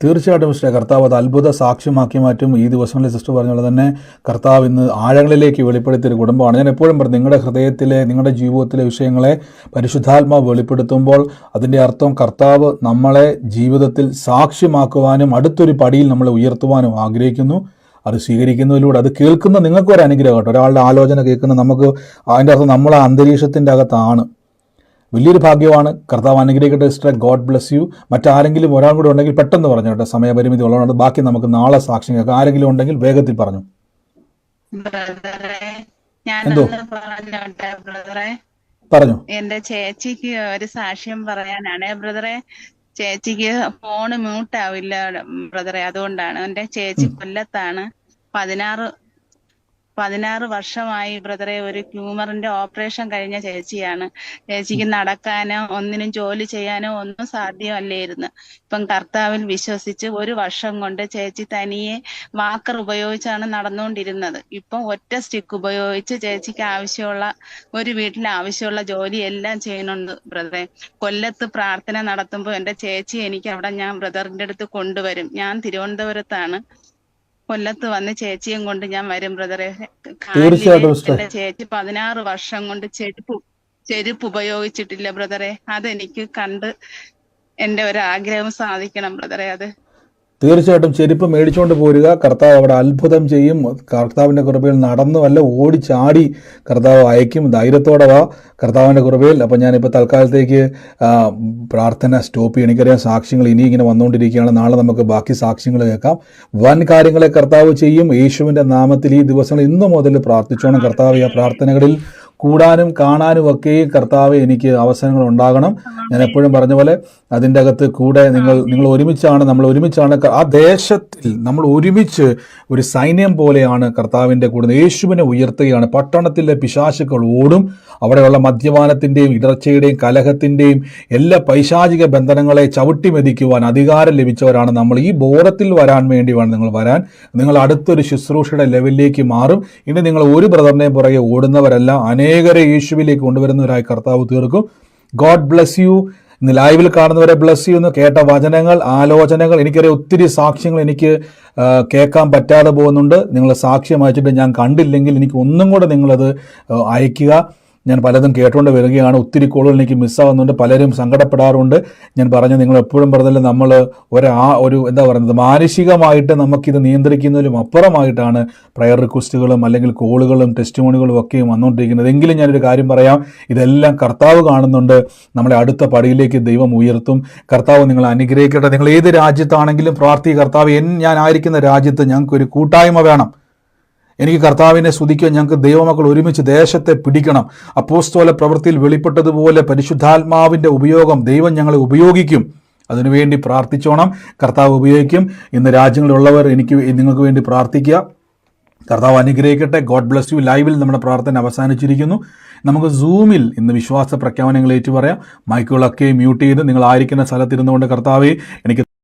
തീർച്ചയായിട്ടും സിസ്റ്റർ കർത്താവ് അത് അത്ഭുത സാക്ഷ്യമാക്കി മാറ്റും. ഈ ദിവസങ്ങളിൽ സിസ്റ്റർ പറഞ്ഞ പോലെ തന്നെ കർത്താവ് ഇന്ന് ആഴങ്ങളിലേക്ക് വെളിപ്പെടുത്തിയ ഒരു കുടുംബമാണ്. ഞാൻ എപ്പോഴും പറഞ്ഞു നിങ്ങളുടെ ഹൃദയത്തിലെ നിങ്ങളുടെ ജീവിതത്തിലെ വിഷയങ്ങളെ പരിശുദ്ധാത്മാവ് വെളിപ്പെടുത്തുമ്പോൾ അതിന്റെ അർത്ഥം കർത്താവ് നമ്മളെ ജീവിതത്തിൽ സാക്ഷ്യമാക്കുവാനും അടുത്തൊരു പടിയിൽ നമ്മളെ ഉയർത്തുവാനും ആഗ്രഹിക്കുന്നു. അത് സ്വീകരിക്കുന്നതിലൂടെ അത് കേൾക്കുന്ന നിങ്ങൾക്ക് ഒരു അനുഗ്രഹം കേട്ടോ. ഒരാളുടെ ആലോചന കേൾക്കുന്ന നമുക്ക് അതിന്റെ അർത്ഥം നമ്മൾ ആ അന്തരീക്ഷത്തിന്റെ അകത്താണ്. വലിയൊരു ഭാഗ്യമാണ്. കർത്താവ് അനുഗ്രഹിക്കട്ടെ സിസ്റ്റർ ഗോഡ് ബ്ലസ് യു. മറ്റാരെങ്കിലും ഒരാൾ കൂടെ ഉണ്ടെങ്കിൽ പെട്ടെന്ന് പറഞ്ഞു കേട്ടോ. സമയപരിമിതി ഉള്ളതുകൊണ്ട് ബാക്കി നമുക്ക് നാളെ സാക്ഷ്യം കേൾക്കാം. ആരെങ്കിലും ഉണ്ടെങ്കിൽ വേഗത്തിൽ പറഞ്ഞു. എന്തോ? പറഞ്ഞു? എന്റെ ചേച്ചിക്ക് ഒരു സാക്ഷ്യം പറയാനാണ്. ബ്രദറെ ചേച്ചിക്ക് ഫോണ് മ്യൂട്ടാവില്ല ബ്രദറെ. അതുകൊണ്ടാണ്. എന്റെ ചേച്ചി. കൊല്ലത്താണ്. പതിനാറ് പതിനാറ് വർഷമായി ബ്രദറെ ഒരു ട്യൂമറിന്റെ ഓപ്പറേഷൻ കഴിഞ്ഞ ചേച്ചിയാണ്. ചേച്ചിക്ക് നടക്കാനോ ഒന്നിനും ജോലി ചെയ്യാനോ ഒന്നും സാധ്യമല്ലായിരുന്നു. ഇപ്പം കർത്താവിൽ വിശ്വസിച്ച് ഒരു വർഷം കൊണ്ട് ചേച്ചി തനിയെ വാക്കർ ഉപയോഗിച്ചാണ് നടന്നുകൊണ്ടിരുന്നത്. ഇപ്പം ഒറ്റ സ്റ്റിക്ക് ഉപയോഗിച്ച് ചേച്ചിക്ക് ആവശ്യമുള്ള ഒരു വീട്ടിൽ ആവശ്യമുള്ള ജോലി എല്ലാം ചെയ്യുന്നുണ്ട് ബ്രദറെ. കൊല്ലത്ത് പ്രാർത്ഥന നടത്തുമ്പോൾ എന്റെ ചേച്ചി എനിക്ക് അവിടെ ഞാൻ ബ്രദറിന്റെ അടുത്ത് കൊണ്ടുവരും. ഞാൻ തിരുവനന്തപുരത്താണ്. കൊല്ലത്ത് വന്ന് ചേച്ചിയും കൊണ്ട് ഞാൻ വരും ബ്രദറെ തീർച്ചയായിട്ടും ചേച്ചി പതിനാറ് വർഷം കൊണ്ട് ചെരുപ്പ് ചെരുപ്പ് ഉപയോഗിച്ചിട്ടില്ല ബ്രദറെ അതെനിക്ക് കണ്ട് എന്റെ ഒരു ആഗ്രഹം സാധിക്കണം ബ്രദറെ അത് തീർച്ചയായിട്ടും ചെരുപ്പ് മേടിച്ചുകൊണ്ട് പോരുക. കർത്താവ് അവിടെ അത്ഭുതം ചെയ്യും. കർത്താവിന്റെ കൃപയിൽ നടന്നു വല്ല ഓടിച്ചാടി കർത്താവ് അയക്കും. ധൈര്യത്തോടെ വാ കർത്താവിന്റെ കൃപയിൽ. അപ്പം ഞാനിപ്പോൾ തൽക്കാലത്തേക്ക് പ്രാർത്ഥന സ്റ്റോപ്പ് ചെയ്യും എനിക്കറിയാം സാക്ഷ്യങ്ങൾ ഇനി ഇങ്ങനെ വന്നുകൊണ്ടിരിക്കുകയാണ്. നാളെ നമുക്ക് ബാക്കി സാക്ഷ്യങ്ങൾ കേൾക്കാം. വൻ കാര്യങ്ങളെ കർത്താവ് ചെയ്യും. യേശുവിന്റെ നാമത്തിൽ ഈ ദിവസങ്ങൾ ഇന്നു മുതൽ പ്രാർത്ഥിച്ചോണം. കർത്താവ് ആ പ്രാർത്ഥനകളിൽ കൂടാനും കാണാനും ഒക്കെ കർത്താവ് എനിക്ക് അവസരങ്ങൾ ഉണ്ടാകണം. ഞാൻ എപ്പോഴും പറഞ്ഞ പോലെ അതിന്റെ അകത്ത് കൂടെ നിങ്ങൾ നിങ്ങൾ ഒരുമിച്ചാണ് നമ്മൾ ഒരുമിച്ചാണ്. ആ ദേശത്തിൽ നമ്മൾ ഒരുമിച്ച് ഒരു സൈന്യം പോലെയാണ് കർത്താവിന്റെ കൂടെ യേശുവിനെ ഉയർത്തുകയാണ്. പട്ടണത്തിലെ പിശാശുക്കൾ ഓടും. അവിടെയുള്ള മദ്യപാനത്തിന്റെയും ഇടർച്ചയുടെയും കലഹത്തിന്റെയും എല്ലാ പൈശാചിക ബന്ധനങ്ങളെ ചവിട്ടി മെതിക്കുവാൻ അധികാരം ലഭിച്ചവരാണ് നമ്മൾ. ഈ ബോധത്തിൽ വരാൻ വേണ്ടി വേണം നിങ്ങൾ വരാൻ. നിങ്ങൾ അടുത്തൊരു ശുശ്രൂഷയുടെ ലെവലിലേക്ക് മാറും. ഇനി നിങ്ങൾ ഒരു ബ്രദറിനെയും പുറകെ ഓടുന്നവരല്ല. അനേകരെ യേശുവിലേക്ക് കൊണ്ടുവരുന്നവരായി കർത്താവ് തീർക്കും. God bless you. ഇന്ന് ലൈവിൽ കാണുന്നവരെ ബ്ലസ് ചെയ്യുന്നു കേട്ട വചനങ്ങൾ ആലോചനകൾ എനിക്കറിയാം ഒത്തിരി സാക്ഷ്യങ്ങൾ എനിക്ക് കേൾക്കാൻ പറ്റാതെ പോകുന്നുണ്ട്. നിങ്ങൾ സാക്ഷ്യം അയച്ചിട്ട് ഞാൻ കണ്ടില്ലെങ്കിൽ എനിക്ക് ഒന്നും കൂടെ നിങ്ങളത് അയക്കുക ഞാൻ പലതും കേട്ടുകൊണ്ട് വരികയാണ്. ഒത്തിരി കോളുകൾ എനിക്ക് മിസ്സാവുന്നുണ്ട് പലരും സങ്കടപ്പെടാറുണ്ട്. ഞാൻ പറഞ്ഞു നിങ്ങൾ എപ്പോഴും പറഞ്ഞില്ല നമ്മൾ ഒരാ ഒരു എന്താ പറയുന്നത് മാനസികമായിട്ട് നമുക്കിത് നിയന്ത്രിക്കുന്നതിലും അപ്പുറമായിട്ടാണ് പ്രയർ റിക്വസ്റ്റുകളും അല്ലെങ്കിൽ കോളുകളും ടെസ്റ്റിമോണികളും ഒക്കെ വന്നുകൊണ്ടിരിക്കുന്നത്. എങ്കിലും ഞാനൊരു കാര്യം പറയാം. ഇതെല്ലാം കർത്താവ് കാണുന്നുണ്ട്. നമ്മളെ അടുത്ത പടിയിലേക്ക് ദൈവം ഉയർത്തും. കർത്താവ് നിങ്ങൾ അനുഗ്രഹിക്കട്ടെ. നിങ്ങൾ ഏത് രാജ്യത്താണെങ്കിലും പ്രാർത്ഥി കർത്താവ് എൻ ഞാൻ ആയിരിക്കുന്ന രാജ്യത്ത് ഞങ്ങൾക്കൊരു കൂട്ടായ്മ വേണം. എനിക്ക് കർത്താവിനെ സ്തുതിക്കാൻ ഞങ്ങൾക്ക് ദൈവമക്കൾ ഒരുമിച്ച് ദേശത്തെ പിടിക്കണം. അപ്പോസ്തോല പ്രവൃത്തിയിൽ വെളിപ്പെട്ടതുപോലെ പരിശുദ്ധാത്മാവിന്റെ ഉപയോഗം ദൈവം ഞങ്ങളെ ഉപയോഗിക്കും. അതിനുവേണ്ടി പ്രാർത്ഥിച്ചോണം. കർത്താവ് ഉപയോഗിക്കും. ഇന്ന് രാജ്യങ്ങളിലുള്ളവർ എനിക്ക് നിങ്ങൾക്ക് വേണ്ടി പ്രാർത്ഥിക്കുക. കർത്താവ് അനുഗ്രഹിക്കട്ടെ. God bless you. ലൈവിൽ നമ്മുടെ പ്രാർത്ഥന അവസാനിച്ചിരിക്കുന്നു. നമുക്ക് സൂമിൽ ഇന്ന് വിശ്വാസ പ്രഖ്യാപനങ്ങൾ ഏറ്റു പറയാം മൈക്കുകളൊക്കെ മ്യൂട്ട് ചെയ്ത് നിങ്ങൾ ആയിരിക്കുന്ന സ്ഥലത്തിരുന്നുകൊണ്ട് കർത്താവേ എനിക്ക്